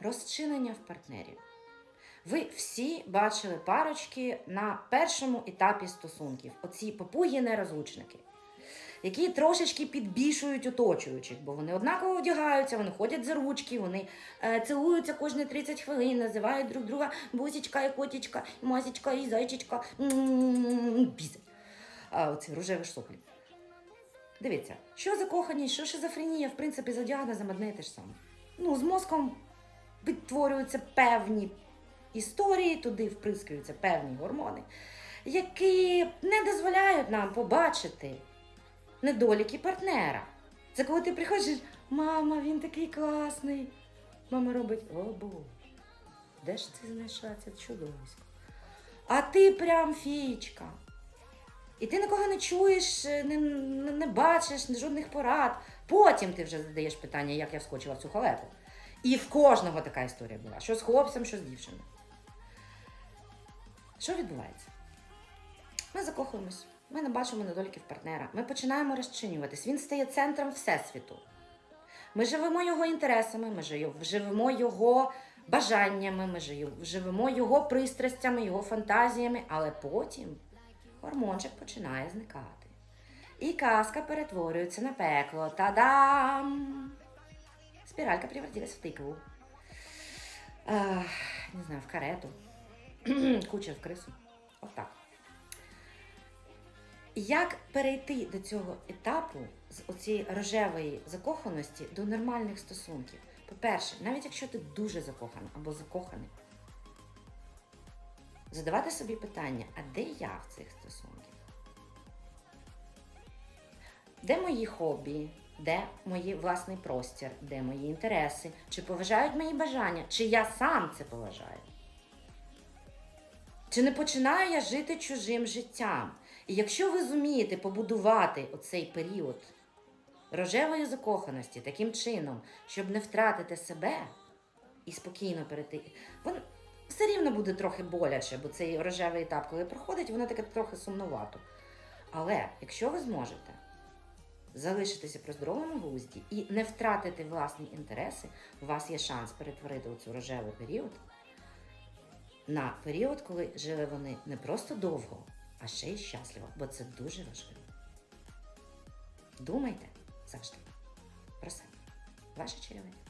Розчинення в партнері. Ви всі бачили парочки на першому етапі стосунків, оці попугі нерозлучники, які трошечки підбільшують оточуючих, бо вони однаково вдягаються, вони ходять за ручки, вони е, цілуються кожні 30 хвилин, називають друг друга бусічка і котічка, і масічка, і зайчичка. А оці рожеві соплі. Дивіться, що закоханість, що шизофренія, в принципі, за діагнозом одне і те ж саме. Ну, з мозком відтворюються певні історії, туди вприскуються певні гормони, які не дозволяють нам побачити недоліки партнера. Це коли ти приходиш, мама, він такий класний. Мама робить, о Боже, де ж ти знайшла це чудовисько? А ти прям фічка. І ти нікого не чуєш, не, не бачиш жодних порад. Потім ти вже задаєш питання, як я вскочила в цю халепу. І в кожного така історія була: що з хлопцем, що з дівчиною. Що відбувається? Ми закохуємось, ми не бачимо недоліків партнера, ми починаємо розчинюватись. Він стає центром всесвіту. Ми живемо його інтересами, ми живемо його бажаннями, ми живемо його пристрастями, його фантазіями, але потім гормончик починає зникати. І казка перетворюється на пекло. Та-дам! Спіралька превратилась в тикву. Ех, не знаю, в карету. Кучер в крису. Отак. Як перейти до цього етапу з оцієї рожевої закоханості до нормальних стосунків? По-перше, навіть якщо ти дуже закохана або закоханий, задавати собі питання, а де я в цих стосунках? Де мої хобі? Де мої власний простір, де мої інтереси? Чи поважають мої бажання? Чи я сам це поважаю? Чи не починаю я жити чужим життям? І якщо ви зумієте побудувати оцей період рожевої закоханості таким чином, щоб не втратити себе і спокійно перейти, вон все рівно буде трохи боляче, бо цей рожевий етап, коли проходить, воно таке трохи сумнувато. Але якщо ви зможете залишитися при здоровому глузді і не втратити власні інтереси, у вас є шанс перетворити цю рожевий період на період, коли жили вони не просто довго, а ще й щасливо, бо це дуже важливо. Думайте завжди про себе. Ваша черевина.